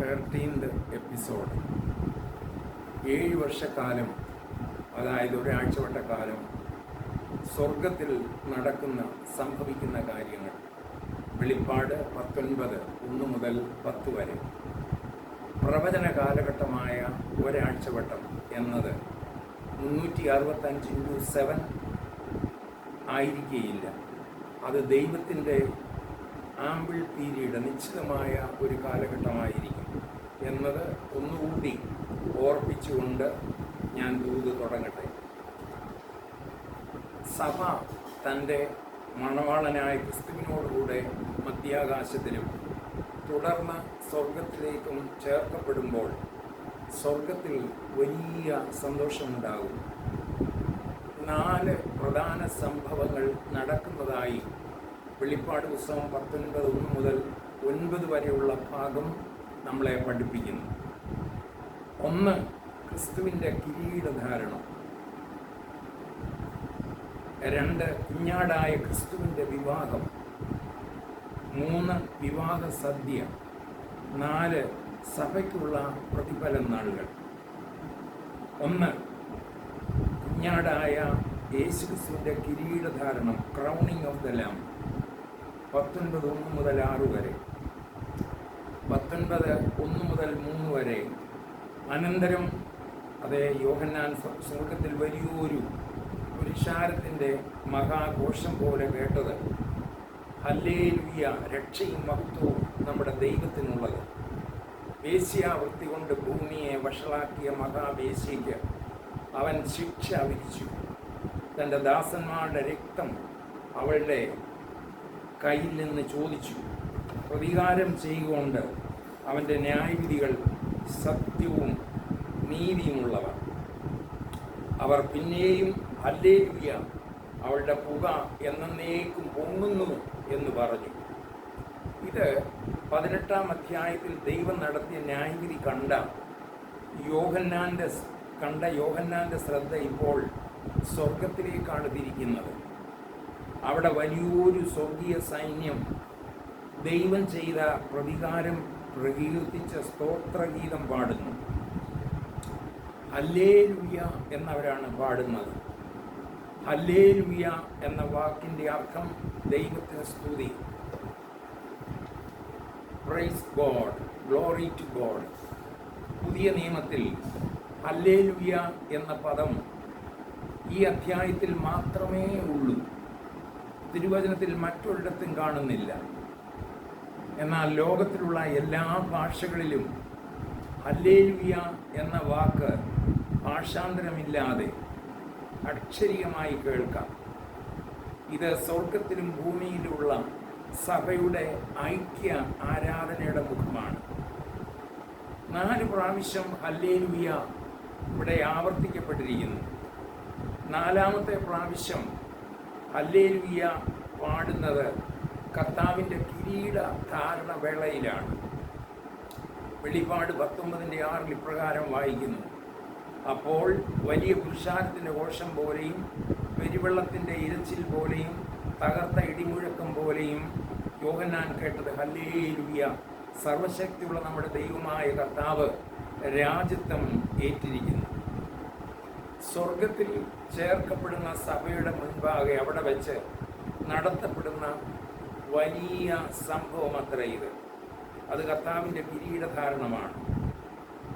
Thirteenth episode ഏഴ് വർഷക്കാലം അതായത് ഒരാഴ്ചവട്ട കാലം സ്വർഗത്തിൽ നടക്കുന്ന സംഭവിക്കുന്ന കാര്യങ്ങൾ. വെളിപ്പാട് പത്തൊൻപത് ഒന്ന് മുതൽ പത്ത് വരെ. പ്രവചന കാലഘട്ടമായ ഒരാഴ്ചവട്ടം എന്നത് മുന്നൂറ്റി അറുപത്തഞ്ച് ഇന്റു സെവൻ ആയിരിക്കുകയില്ല അത് ദൈവത്തിന്റെ ആമ്പിൾ പീരീഡ് നിശ്ചിതമായ ഒരു കാലഘട്ടമായിരിക്കും. എന്നത് ഒന്നുകൂടി ഓർപ്പിച്ചുകൊണ്ട് ഞാൻ ദൂത് തുടങ്ങട്ടെ. സഭ തന്റെ മണവാളനായ ക്രിസ്തുവിനോടുകൂടെ മധ്യാകാശത്തിലും തുടർന്ന് സ്വർഗത്തിലേക്കും ചേർക്കപ്പെടുമ്പോൾ സ്വർഗത്തിൽ വലിയ സന്തോഷമുണ്ടാകും. നാല് പ്രധാന സംഭവങ്ങൾ നടക്കുന്നതായി വെളിപ്പാട് പുസ്തകം പത്തൊൻപത് ഒന്ന് മുതൽ ഒൻപത് വരെയുള്ള ഭാഗം നമ്മളെ പഠിപ്പിക്കുന്നു. ഒന്ന് ക്രിസ്തുവിന്റെ കിരീടധാരണം. രണ്ട് കുഞ്ഞാടായ ക്രിസ്തുവിന്റെ വിവാഹം. മൂന്ന് വിവാഹ സദ്യ. നാല് സഭയ്ക്കുള്ള പ്രതിഫല നാളുകൾ. ഒന്ന് കുഞ്ഞാടായ യേശുക്രിസ്തുവിന്റെ കിരീടധാരണം ക്രൗണിങ് ഓഫ് ദ ലാം പത്തൊൻപത് ഒന്ന് മുതൽ ആറ് വരെ. പത്തൊൻപത് ഒന്ന് മുതൽ മൂന്ന് വരെ. അനന്തരം അതേ യോഹന്നാൻ സ്വ- സ്വർഗത്തിൽ വലിയൊരു പുരുഷാരത്തിന്റെ മഹാഘോഷം പോലെ കേട്ടത്. ഹല്ലേലുയ രക്ഷയും മഹത്വവും നമ്മുടെ ദൈവത്തിനുള്ളത്. വേശ്യാവൃത്തി കൊണ്ട് ഭൂമിയെ വഷളാക്കിയ മഹാവേശ്യയ്ക്ക് അവൻ ശിക്ഷ വിധിച്ചു. തന്റെ ദാസന്മാരുടെ രക്തം അവളുടെ കയ്യിൽ നിന്ന് ചോദിച്ചു. പ്രതികാരം ചെയ്യുകൊണ്ട് അവന്റെ ന്യായവിധികൾ സത്യവും നീതിയുമുള്ളവ. അവർ പിന്നെയും ഹല്ലേലൂയ അവളുടെ പുക എന്നേക്കും പൊങ്ങുന്നു എന്ന് പറഞ്ഞു. ഇത് പതിനെട്ടാം അധ്യായത്തിൽ ദൈവം നടത്തിയ ന്യായവിധി കണ്ട യോഹന്നാന്റെ കണ്ട യോഹന്നാന്റെ ശ്രദ്ധ ഇപ്പോൾ സ്വർഗത്തിലേക്കാണ് തിരിക്കുന്നത്. അവിടെ വലിയൊരു സ്വർഗീയ സൈന്യം ദൈവം ചെയ്ത പ്രതികാരം പ്രകീർത്തിച്ച സ്തോത്രഗീതം പാടുന്നു. ഹല്ലേലുയ എന്നവരാണ് പാടുന്നത്. ഹല്ലേലുയ എന്ന വാക്കിന്റെ അർത്ഥം ദൈവത്തിന് സ്തുതി. Praise God glory to God പുതിയ നിയമത്തിൽ ഹല്ലേലുയ എന്ന പദം ഈ അധ്യായത്തിൽ മാത്രമേ ഉള്ളൂ. തിരുവചനത്തിൽ മറ്റൊരിടത്തും കാണുന്നില്ല. എന്നാൽ ലോകത്തിലുള്ള എല്ലാ ഭാഷകളിലും ഹല്ലേലുയ എന്ന വാക്ക് ഭാഷാന്തരമില്ലാതെ അക്ഷരീയമായി കേൾക്കാം. ഇത് സ്വർഗത്തിലും ഭൂമിയിലുമുള്ള സഭയുടെ ഐക്യ ആരാധനയുടെ മുഖമാണ്. നാല് പ്രാവശ്യം ഹല്ലേലുയ ഇവിടെ ആവർത്തിക്കപ്പെട്ടിരിക്കുന്നു. നാലാമത്തെ പ്രാവശ്യം ഹല്ലേലുയ പാടുന്നത് കർത്താവിന്റെ കിരീട ധാരണ വേളയിലാണ്. വെളിപാട് പത്തൊമ്പതിന്റെ ആറിൽ ഇപ്രകാരം വായിക്കുന്നു. അപ്പോൾ വലിയ പുരുഷാരത്തിന്റെ ഘോഷം പോലെയും പെരുവെള്ളത്തിന്റെ ഇരച്ചിൽ പോലെയും തകർത്ത ഇടിമുഴക്കം പോലെയും യോഹന്നാൻ കേട്ടത് ഹല്ലേലുയ! സർവശക്തിയുള്ള നമ്മുടെ ദൈവമായ കർത്താവ് രാജ്യത്വം ഏറ്റിരിക്കുന്നു. സ്വർഗത്തിൽ ചേർക്കപ്പെടുന്ന സഭയുടെ മുൻപാകെ അവിടെ വെച്ച് നടത്തപ്പെടുന്ന വലിയ സംഭവം അത്ര ഇത് അത് കർത്താവിന്റെ കിരീടധാരണമാണ്.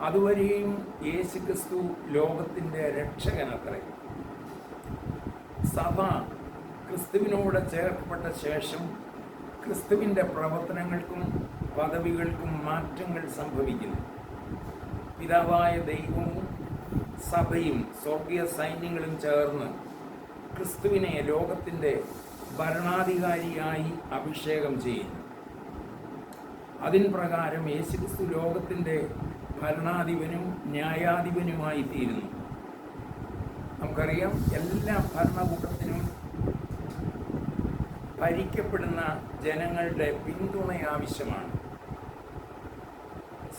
അതുവരെയും യേശു ക്രിസ്തു ലോകത്തിന്റെ രക്ഷകനത്രേ. സഭ ക്രിസ്തുവിനോട് ചേർക്കപ്പെട്ട ശേഷം ക്രിസ്തുവിന്റെ പ്രവർത്തനങ്ങൾക്കും പദവികൾക്കും മാറ്റങ്ങൾ സംഭവിക്കുന്നു. പിതാവായ ദൈവവും സഭയും സ്വർഗീയ സൈന്യങ്ങളും ചേർന്ന് ക്രിസ്തുവിനെ ലോകത്തിന്റെ ഭരണാധികാരിയായി അഭിഷേകം ചെയ്യുന്നു. അതിൻ പ്രകാരം യേശുക്രിസ്തു ലോകത്തിന്റെ ഭരണാധിപനും ന്യായാധിപനുമായി തീരുന്നു. നമുക്കറിയാം എല്ലാ ഭരണകൂട്ടത്തിനും ഭരിക്കപ്പെടുന്ന ജനങ്ങളുടെ പിന്തുണ ആവശ്യമാണ്.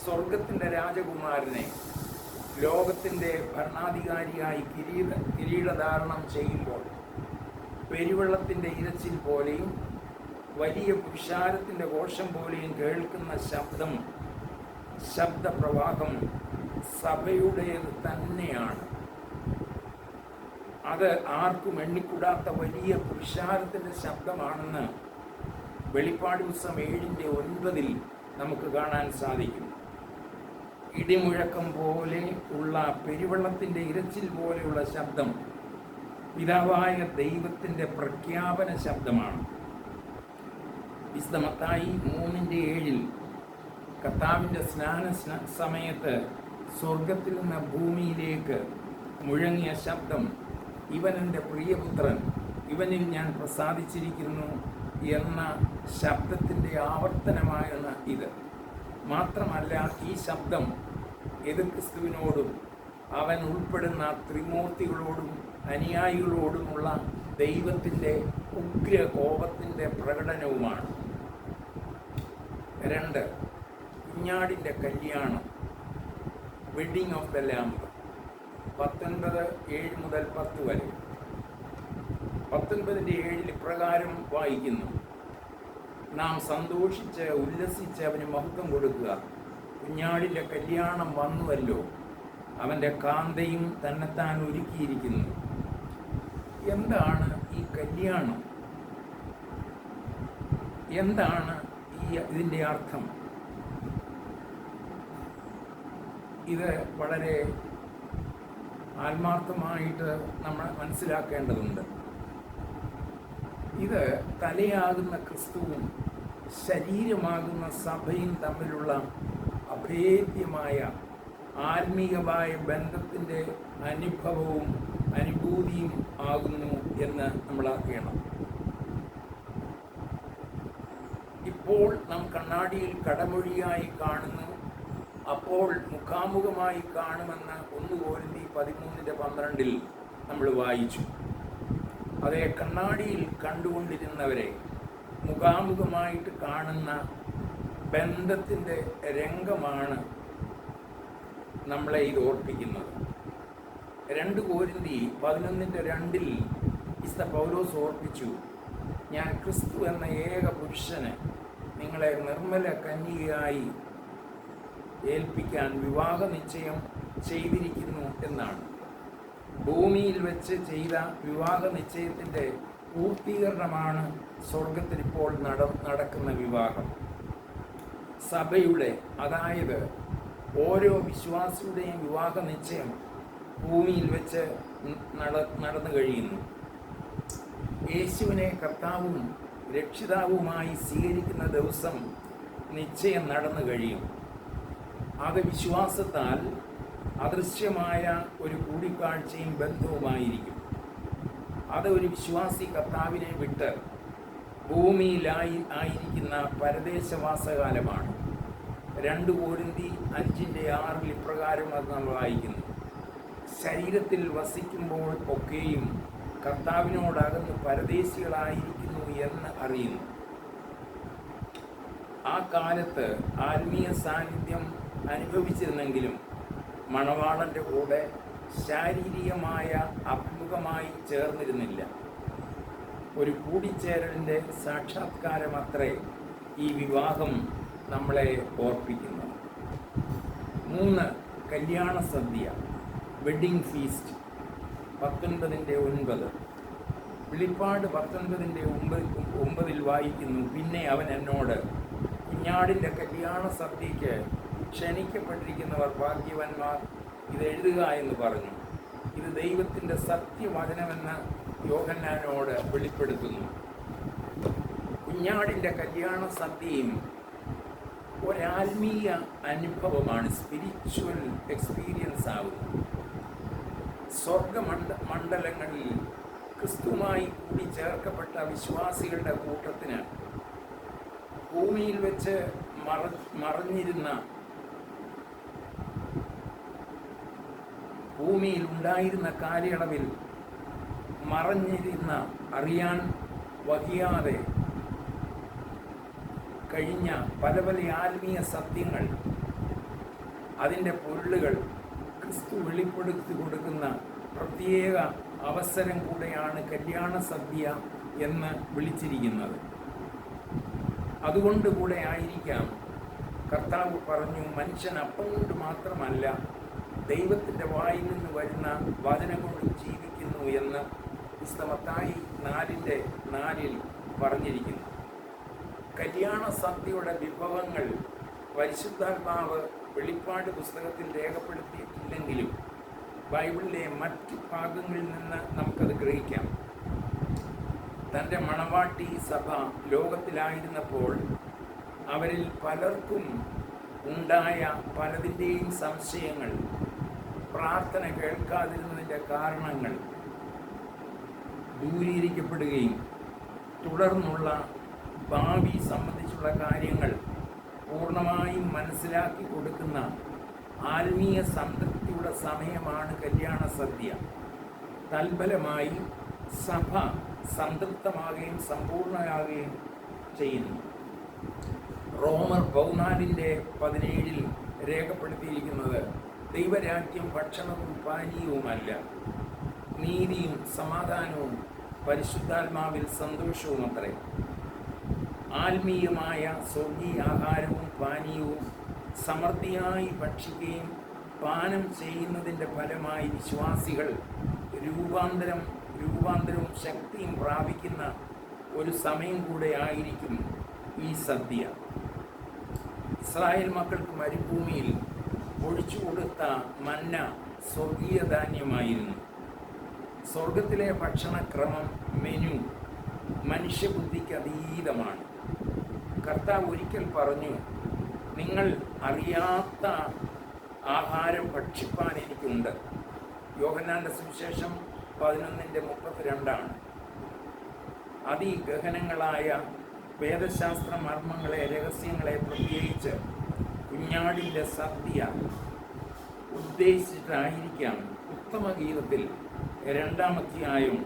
സ്വർഗത്തിന്റെ രാജകുമാരനെ ലോകത്തിന്റെ ഭരണാധികാരിയായി കിരീട കിരീടധാരണം ചെയ്യുമ്പോൾ പെരുവെള്ളത്തിന്റെ ഇരച്ചിൽ പോലെയും വലിയ വിശാലത്തിന്റെ ഘോഷം പോലെയും കേൾക്കുന്ന ശബ്ദം ശബ്ദപ്രവാഹം സഭയുടേത് തന്നെയാണ്. അത് ആർക്കും എണ്ണിക്കൂടാത്ത വലിയ പുരുഷാരത്തിന്റെ ശബ്ദമാണെന്ന് വെളിപ്പാട് ദിവസം ഏഴിന്റെ ഒൻപതിൽ നമുക്ക് കാണാൻ സാധിക്കും. ഇടിമുഴക്കം പോലെ ഉള്ള പെരുവെള്ളത്തിന്റെ ഇരച്ചിൽ പോലെയുള്ള ശബ്ദം പിതാവായ ദൈവത്തിന്റെ പ്രഖ്യാപന ശബ്ദമാണ്. വിശുദ്ധമത്തായി മൂന്നിന്റെ ഏഴിൽ കർത്താവിന്റെ സ്നാന സ്ന- സമയത്ത് സ്വർഗത്തിൽ നിന്ന് ഭൂമിയിലേക്ക് മുഴങ്ങിയ ശബ്ദം ഇവൻ എന്റെ പ്രിയപുത്രൻ ഇവനിൽ ഞാൻ പ്രസാദിച്ചിരിക്കുന്നു എന്ന ശബ്ദത്തിന്റെ ആവർത്തനമായാണ് ഇത്. മാത്രമല്ല ഈ ശബ്ദം എതിർ ക്രിസ്തുവിനോടും അവൻ ഉൾപ്പെടുന്ന ത്രിമൂർത്തികളോടും അനുയായികളോടുമുള്ള ദൈവത്തിന്റെ ഉഗ്ര കോപത്തിന്റെ പ്രകടനവുമാണ്. രണ്ട് കുഞ്ഞാടിന്റെ കല്യാണം. വെഡിങ് ഓഫ് ദ ലാമ്പ് പത്തൊൻപത് ഏഴ് മുതൽ പത്ത് വരെ. പത്തൊൻപതിന്റെ ഏഴിൽ പ്രകാരം വായിക്കുന്നു. നാം സന്തോഷിച്ച് ഉല്ലസിച്ച് അവന് മഹത്വം കൊടുക്കുക. കുഞ്ഞാടിന്റെ കല്യാണം വന്നുവല്ലോ. അവന്റെ കാന്തയും തന്നെത്താൻ ഒരുക്കിയിരിക്കുന്നു. എന്താണ് ഈ കല്യാണം? എന്താണ് ഈ ഇതിന്റെ അർത്ഥം? ഇത് വളരെ ആത്മാർത്ഥമായിട്ട് നമ്മൾ മനസ്സിലാക്കേണ്ടതുണ്ട്. ഇത് തലയാകുന്ന ക്രിസ്തുവും ശരീരമാകുന്ന സഭയും തമ്മിലുള്ള അഭേദ്യമായ ആത്മീയമായ ബന്ധത്തിന്റെ അനുഭവവും അനുഭൂതിയും ആകുന്നു എന്ന് നമ്മൾ അറിയണം. ഇപ്പോൾ നാം കണ്ണാടിയിൽ കടമൊഴിയായി കാണുന്നു. അപ്പോൾ മുഖാമുഖമായി കാണുമെന്ന് ഒന്ന് കോരുന്തി പതിമൂന്നിന്റെ പന്ത്രണ്ടിൽ നമ്മൾ വായിച്ചു. അതേ കണ്ണാടിയിൽ കണ്ടുകൊണ്ടിരുന്നവരെ മുഖാമുഖമായിട്ട് കാണുന്ന ബന്ധത്തിന്റെ രംഗമാണ് നമ്മളെ ഇത് ഓർപ്പിക്കുന്നത്. രണ്ട് കോരിന്തി പതിനൊന്നിന്റെ രണ്ടിൽ ഇസ്ത പൗലോസ് ഓർപ്പിച്ചു ഞാൻ ക്രിസ്തു എന്ന ഏക പുരുഷന് നിങ്ങളെ നിർമ്മല കന്യകയായി ഏൽപ്പിക്കാൻ വിവാഹ നിശ്ചയം ചെയ്തിരിക്കുന്നു എന്നാണ്. ഭൂമിയിൽ വെച്ച് ചെയ്ത വിവാഹ നിശ്ചയത്തിന്റെ പൂർത്തീകരണമാണ് സ്വർഗത്തിൽ ഇപ്പോൾ നട നടക്കുന്ന വിവാഹം. സഭയുടെ അതായത് ഓരോ വിശ്വാസിയുടെയും വിവാഹ നിശ്ചയം ഭൂമിയിൽ വെച്ച് നട നടന്നു കഴിയുന്നു. യേശുവിനെ കർത്താവും രക്ഷിതാവുമായി സ്വീകരിക്കുന്ന ദിവസം നിശ്ചയം നടന്നു കഴിയും. അത് വിശ്വാസത്താൽ അദൃശ്യമായ ഒരു കൂടിക്കാഴ്ചയും ബന്ധവുമായിരിക്കും. അത് ഒരു വിശ്വാസി കർത്താവിനെ വിട്ട് ഭൂമിയിലായി ആയിരിക്കുന്ന പരദേശവാസകാലമാണ്. രണ്ട് കോരിന്തി അഞ്ചിന്റെ ആറിൽ ഇപ്രകാരം അത് നമ്മൾ വായിക്കുന്നു. ശരീരത്തിൽ വസിക്കുമ്പോൾ ഒക്കെയും കർത്താവിനോടകന്ന് പരദേശികളായിരിക്കുന്നു എന്ന് അറിയുന്നു. ആ കാലത്ത് ആത്മീയ സാന്നിധ്യം അനുഭവിച്ചിരുന്നെങ്കിലും മണവാളന്റെ കൂടെ ശാരീരികമായ അഭിമുഖമായി ചേർന്നിരുന്നില്ല. ഒരു കൂടിച്ചേരലിന്റെ സാക്ഷാത്കാരം അത്രേ ഈ വിവാഹം നമ്മളെ ഓർപ്പിക്കുന്നു മൂന്ന് കല്യാണ സദ്യ. വെഡിങ് ഫീസ്റ്റ് പത്തൊൻപതിന്റെ ഒൻപത്. വെളിപ്പാട് പത്തൊൻപതിന്റെ ഒമ്പത് ഒമ്പതിൽ വായിക്കുന്നു പിന്നെ അവൻ എന്നോട് കുഞ്ഞാടിന്റെ കല്യാണ സദ്യയ്ക്ക് ക്ഷണിക്കപ്പെട്ടിരിക്കുന്നവർ ഭാഗ്യവന്മാർ ഇത് എഴുതുക എന്ന് പറഞ്ഞു. ഇത് ദൈവത്തിന്റെ സത്യവചനമെന്ന് യോഹന്നാനോട് വെളിപ്പെടുത്തുന്നു. കുഞ്ഞാടിന്റെ കല്യാണ സദ്യയും ഒരാത്മീയ അനുഭവമാണ്. സ്പിരിച്വൽ എക്സ്പീരിയൻസ് ആകുന്നു സ്വർഗമണ്ഡ മണ്ഡലങ്ങളിൽ ക്രിസ്തുമായി കൂടി ചേർക്കപ്പെട്ട വിശ്വാസികളുടെ കൂട്ടത്തിന് ഭൂമിയിൽ വെച്ച് മറ മറഞ്ഞിരുന്ന ഭൂമിയിൽ ഉണ്ടായിരുന്ന കാലയളവിൽ മറഞ്ഞിരുന്ന അറിയാൻ വഹിയാതെ കഴിഞ്ഞ പല പല ആത്മീയ സത്യങ്ങൾ അതിന്റെ പൊരുളുകൾ ക്രിസ്തു വെളിപ്പെടുത്തി കൊടുക്കുന്ന പ്രത്യേക അവസരം കൂടെയാണ് കല്യാണ സദ്യ എന്ന് വിളിച്ചിരിക്കുന്നത്. അതുകൊണ്ട് കൂടെ ആയിരിക്കാം. കർത്താവ് പറഞ്ഞു മനുഷ്യൻ അപ്പം കൊണ്ട് മാത്രമല്ല ദൈവത്തിന്റെ വായിൽ നിന്ന് വരുന്ന വചനം കൊണ്ട് ജീവിക്കുന്നു എന്ന് പുസ്തകത്തായി നാലിന്റെ നാലിൽ പറഞ്ഞിരിക്കുന്നു. കല്യാണ സദ്യയുടെ വിഭവങ്ങൾ പരിശുദ്ധാത്മാവ് വെളിപ്പാട് പുസ്തകത്തിൽ രേഖപ്പെടുത്തിയിട്ടില്ലെങ്കിലും ബൈബിളിലെ മറ്റ് ഭാഗങ്ങളിൽ നിന്ന് നമുക്കത് ഗ്രഹിക്കാം. തന്റെ മണവാട്ടി സഭ ലോകത്തിലായിരുന്നപ്പോൾ അവരിൽ പലർക്കും ഉണ്ടായ പലതിന്റെയും സംശയങ്ങൾ പ്രാർത്ഥന കേൾക്കാതിരുന്നതിന്റെ കാരണങ്ങൾ ദൂരീകരിക്കപ്പെടുകയും തുടർന്നുള്ള ഭാവി സംബന്ധിച്ചുള്ള കാര്യങ്ങൾ പൂർണമായും മനസ്സിലാക്കി കൊടുക്കുന്ന ആത്മീയ സംതൃപ്തിയുടെ സമയമാണ് കല്യാണ സദ്യ. തൽബലമായി സഭ സംതൃപ്തമാകുകയും സമ്പൂർണയാകുകയും ചെയ്യുന്നു. റോമർ പൗനാലിന്റെ പതിനേഴിൽ രേഖപ്പെടുത്തിയിരിക്കുന്നത് ദൈവരാജ്യം ഭക്ഷണവും പാനീയവുമല്ല. നീതിയും സമാധാനവും പരിശുദ്ധാത്മാവിൽ സന്തോഷവും അത്രേ ആത്മീയമായ സ്വർഗീയ ആഹാരവും പാനീയവും സമൃദ്ധിയായി ഭക്ഷിക്കുകയും പാനം ചെയ്യുന്നതിന്റെ ഫലമായി വിശ്വാസികൾ രൂപാന്തരം രൂപാന്തരവും ശക്തിയും പ്രാപിക്കുന്ന ഒരു സമയം കൂടെ ആയിരിക്കും ഈ സദ്യ. ഇസ്രായേൽ മക്കൾക്ക് മരുഭൂമിയിൽ ഒഴിച്ചു കൊടുത്ത മന്ന സ്വർഗീയ ധാന്യമായിരുന്നു. സ്വർഗത്തിലെ ഭക്ഷണക്രമം മെനു മനുഷ്യബുദ്ധിക്ക് അതീതമാണ്. കർത്താവ് ഒരിക്കൽ പറഞ്ഞു നിങ്ങൾ അറിയാത്ത ആഹാരം ഭക്ഷിപ്പാൻ എനിക്കുണ്ട്. യോഹന്നാന്റെ സുവിശേഷം പതിനൊന്നിന്റെ മുപ്പത്തിരണ്ടാണ്. അതിഗഹനങ്ങളായ വേദശാസ്ത്ര മർമ്മങ്ങളെ രഹസ്യങ്ങളെ പ്രത്യേകിച്ച് കുഞ്ഞാടിന്റെ സദ്യ ഉദ്ദേശിച്ചിട്ടായിരിക്കാം ഉത്തമഗീതത്തിൽ രണ്ടാമധ്യായം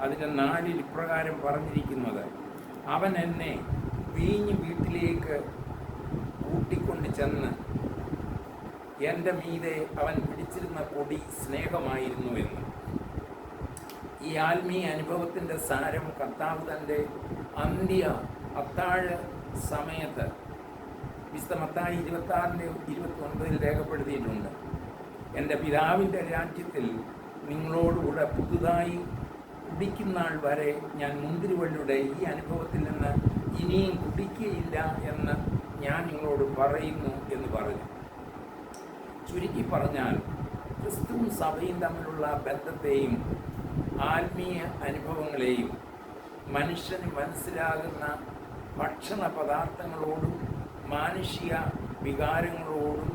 അതിന്റെ നാലിൽ ഇപ്രകാരം പറഞ്ഞിരിക്കുന്നത് അവൻ എന്നെ വീഞ്ഞ് വീട്ടിലേക്ക് കൂട്ടിക്കൊണ്ട് ചെന്ന് എന്റെ മീതെ അവൻ പിടിച്ചിരുന്ന കൊടി സ്നേഹമായിരുന്നു എന്ന്. ഈ ആത്മീയ അനുഭവത്തിന്റെ സാരം കർത്താവ് തന്റെ അന്ത്യ അത്താഴ സമയത്ത് വിശുദ്ധ മത്തായി ഇരുപത്തി ആറിന്റെ ഇരുപത്തി ഒൻപതിൽ രേഖപ്പെടുത്തിയിട്ടുണ്ട്. എന്റെ പിതാവിന്റെ രാജ്യത്തിൽ നിങ്ങളോടുകൂടെ പുതുതായി കുടിക്കുന്നാൾ വരെ ഞാൻ മുന്തിരിവള്ളിയുടെ ഈ അനുഭവത്തിൽ നിന്ന് ഇനിയും കുടിക്കുകയില്ല എന്ന് ഞാൻ നിങ്ങളോട് പറയുന്നു എന്ന് പറഞ്ഞു. ചുരുക്കി പറഞ്ഞാൽ ക്രിസ്തുവും സഭയും തമ്മിലുള്ള ബന്ധത്തെയും ആത്മീയ അനുഭവങ്ങളെയും മനുഷ്യന് മനസ്സിലാകുന്ന ഭക്ഷണ പദാർത്ഥങ്ങളോടും മാനുഷിക വികാരങ്ങളോടും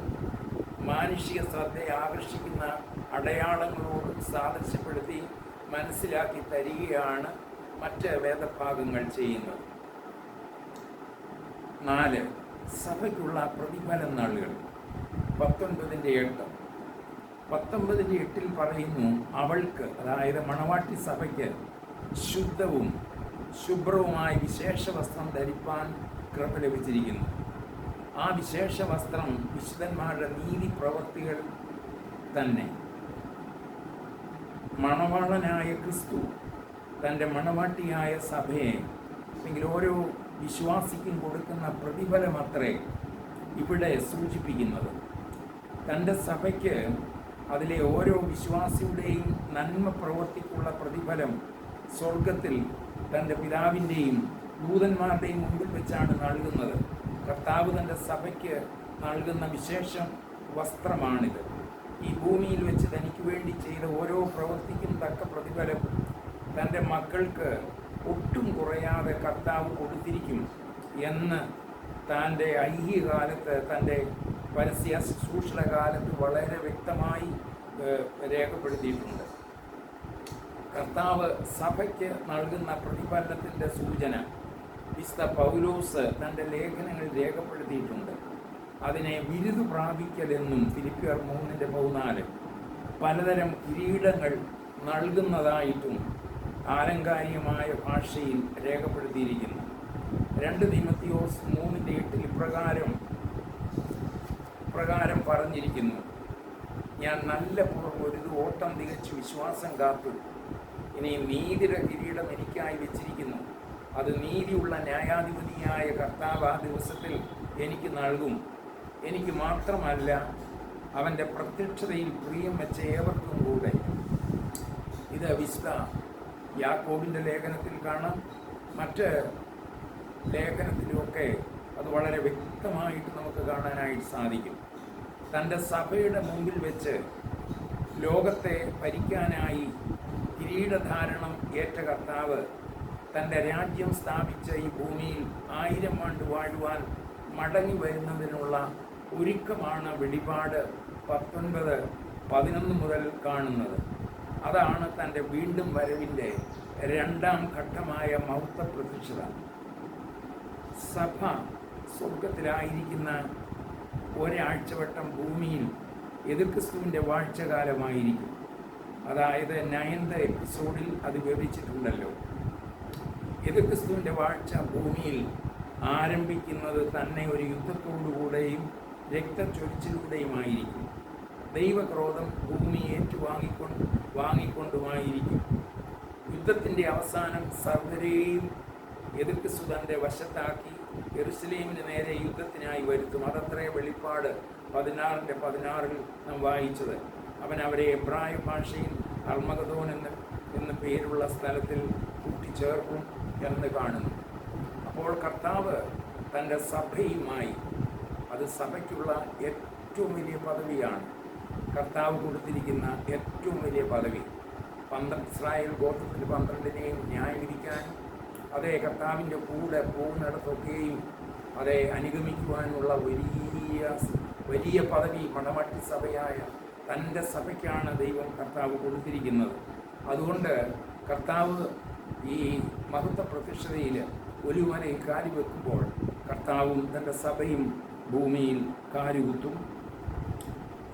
മാനുഷിക ശ്രദ്ധയെ ആകർഷിക്കുന്ന അടയാളങ്ങളോടും സാദൃശ്യപ്പെടുത്തി മനസ്സിലാക്കി തരികയാണ് മറ്റ് വേദഭാഗങ്ങൾ ചെയ്യുന്നത്. നാല് സഭയ്ക്കുള്ള പ്രതിഫലം നാളുകൾ. പത്തൊൻപതിന്റെ എട്ട്. പത്തൊമ്പതിന്റെ എട്ടിൽ പറയുന്നു അവൾക്ക് അതായത് മണവാട്ടി സഭയ്ക്ക് ശുദ്ധവും ശുഭ്രവുമായ വിശേഷ വസ്ത്രം ധരിപ്പാൻ കൃപ ലഭിച്ചിരിക്കുന്നു. ആ വിശേഷ വസ്ത്രം വിശുദ്ധന്മാരുടെ നീതി പ്രവൃത്തികൾ തന്നെ. മണവാളനായ ക്രിസ്തു തന്റെ മണവാട്ടിയായ സഭയെ അല്ലെങ്കിൽ ഓരോ വിശ്വാസിക്കും കൊടുക്കുന്ന പ്രതിഫലമത്രേ ഇവിടെ സൂചിപ്പിക്കുന്നത്. തന്റെ സഭയ്ക്ക് അതിലെ ഓരോ വിശ്വാസിയുടെയും നന്മ പ്രവർത്തിക്കുള്ള പ്രതിഫലം സ്വർഗത്തിൽ തന്റെ പിതാവിന്റെയും ദൂതന്മാരുടെയും മുമ്പിൽ വെച്ചാണ് നൽകുന്നത്. കർത്താവ് തന്റെ സഭയ്ക്ക് നൽകുന്ന വിശേഷം വസ്ത്രമാണിത്. ഈ ഭൂമിയിൽ വെച്ച് തനിക്ക് വേണ്ടി ചെയ്ത ഓരോ പ്രവൃത്തിക്കും തക്ക പ്രതിഫലം തന്റെ മക്കൾക്ക് ഒട്ടും കുറയാതെ കർത്താവ് കൊടുത്തിരിക്കും എന്ന് തന്റെ ഐഹ്യകാലത്ത് തന്റെ പരസ്യ ശുശ്രൂഷണ കാലത്ത് വളരെ വ്യക്തമായി രേഖപ്പെടുത്തിയിട്ടുണ്ട്. കർത്താവ് സഭയ്ക്ക് നൽകുന്ന പ്രതിഫലനത്തിന്റെ സൂചന വിശുദ്ധ പൗലോസ് തന്റെ ലേഖനങ്ങളിൽ രേഖപ്പെടുത്തിയിട്ടുണ്ട്. അതിനെ വിരുത് പ്രാപിക്കലെന്നും ഫിലിപ്പിയർ മൂന്നിന്റെ പതിനാല്. പലതരം കിരീടങ്ങൾ നൽകുന്നതായിട്ടും ആലങ്കാരികമായ ഭാഷയിൽ രേഖപ്പെടുത്തിയിരിക്കുന്നു. രണ്ട് തിമത്തിയോസ് മൂന്നിന്റെ എട്ടിൽ ഇപ്രകാരം പ്രകാരം പറഞ്ഞിരിക്കുന്നു. ഞാൻ നല്ല പൂർവം ഒരു ഓട്ടം തികച്ചു വിശ്വാസം കാത്തു. ഇനി നീതിയുടെ കിരീടം എനിക്കായി വെച്ചിരിക്കുന്നു. അത് നീതിയുള്ള ന്യായാധിപതിയായ കർത്താവ് ആ ദിവസത്തിൽ എനിക്ക് നൽകും. എനിക്ക് മാത്രമല്ല അവന്റെ പ്രത്യക്ഷതയിൽ പ്രിയം വെച്ച ഏവർക്കും കൂടെ. ഇത് വിശുദ്ധ യാക്കോബിന്റെ ലേഖനത്തിൽ കാണാം. മറ്റ് ലേഖനത്തിലുമൊക്കെ അത് വളരെ വ്യക്തമായിട്ട് നമുക്ക് കാണാനായിട്ട് സാധിക്കും. തന്റെ സഭയുടെ മുമ്പിൽ വെച്ച് ലോകത്തെ ഭരിക്കാനായി കിരീടധാരണം ഏറ്റ കർത്താവ് തന്റെ രാജ്യം സ്ഥാപിച്ച ഈ ഭൂമിയിൽ ആയിരം ആണ്ട് വാഴുവാൻ മടങ്ങി വരുന്നതിനുള്ള ഒരുക്കമാണ് വെളിപാട് പത്തൊൻപത് പതിനൊന്ന് മുതൽ കാണുന്നത്. അതാണ് തന്റെ വീണ്ടും വരവിന്റെ രണ്ടാം ഘട്ടമായ മൗത്ത പ്രത്യക്ഷത. സഭ സ്വർഗത്തിലായിരിക്കുന്ന ഒരാഴ്ചവട്ടം ഭൂമിയിൽ എതിർക്രിസ്തുവിന്റെ വാഴ്ചകാലമായിരിക്കും. അതായത് നയൻത് എപ്പിസോഡിൽ അത് വിവരിച്ചിട്ടുണ്ടല്ലോ. എതിർക്രിസ്തുവിന്റെ വാഴ്ച ഭൂമിയിൽ ആരംഭിക്കുന്നത് തന്നെ ഒരു യുദ്ധത്തോടുകൂടെയും രക്തച്ചൊരിച്ചിലൂടെയുമായിരിക്കും. ദൈവക്രോധം ഭൂമി ഏറ്റുവാങ്ങിക്കൊണ്ട് വാങ്ങിക്കൊണ്ടുമായിരിക്കും. യുദ്ധത്തിന്റെ അവസാനം സർവരെയും എതിർക്ക് തന്റെ വശത്താക്കി എറുസലേമിന് നേരെ യുദ്ധത്തിനായി വരുത്തും. അതത്രേ വെളിപ്പാട് പതിനാറിന്റെ പതിനാറിൽ നാം വായിച്ചത്. അവൻ അവരെ എബ്രായ ഭാഷയിൽ അർമഗതോൻ എന്ന് എന്ന് പേരുള്ള സ്ഥലത്തിൽ കൂട്ടിച്ചേർക്കും എന്ന് കാണുന്നു. അപ്പോൾ കർത്താവ് തന്റെ സഭയുമായി അത് സഭയ്ക്കുള്ള ഏറ്റവും വലിയ പദവിയാണ്. കർത്താവ് കൊടുത്തിരിക്കുന്ന ഏറ്റവും വലിയ പദവി. പന്ത്രണ്ട് ഇസ്രായേൽ ഗോത്രത്തിൽ പന്ത്രണ്ടിനെയും ന്യായീകരിക്കാനും അതേ കർത്താവിന്റെ കൂടെ പോകുന്നിടത്തൊക്കെയും അതെ അനുഗമിക്കുവാനുള്ള വലിയ വലിയ പദവി മണമട്ടി സഭയായ തന്റെ സഭയ്ക്കാണ് ദൈവം കർത്താവ് കൊടുത്തിരിക്കുന്നത്. അതുകൊണ്ട് കർത്താവ് ഈ മഹത്വ പ്രത്യക്ഷതയിൽ ഒലിവനയിൽ കാലി വെക്കുമ്പോൾ കർത്താവും തന്റെ സഭയും ഭൂമിയിൽ കാലുകുത്തും.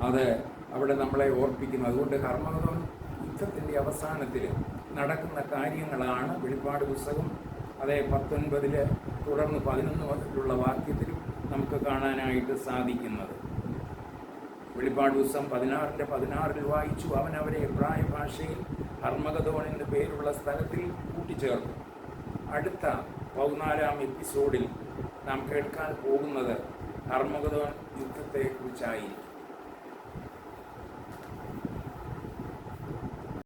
അത് അവിടെ നമ്മളെ ഓർപ്പിക്കുന്നു. അതുകൊണ്ട് കർമ്മകം യുദ്ധത്തിന്റെ അവസാനത്തിൽ നടക്കുന്ന കാര്യങ്ങളാണ് വെളിപ്പാട് പുസ്തകം. അതേ പത്തൊൻപതിൽ തുടർന്ന് പതിനൊന്ന് വർഷത്തിലുള്ള വാക്യത്തിലും നമുക്ക് കാണാനായിട്ട് സാധിക്കുന്നത്. വെളിപ്പാട് ദിവസം പതിനാറിന്റെ പതിനാറിൽ വായിച്ചു. അവൻ അവരെ എബ്രായ ഭാഷയിൽ ഹർമഗതോൺ പേരുള്ള സ്ഥലത്തിൽ കൂട്ടിച്ചേർത്തു. അടുത്ത പതിനാലാം എപ്പിസോഡിൽ നാം കേൾക്കാൻ പോകുന്നത് ഹർമഗതോൺ യുദ്ധത്തെക്കുറിച്ചായിരിക്കും.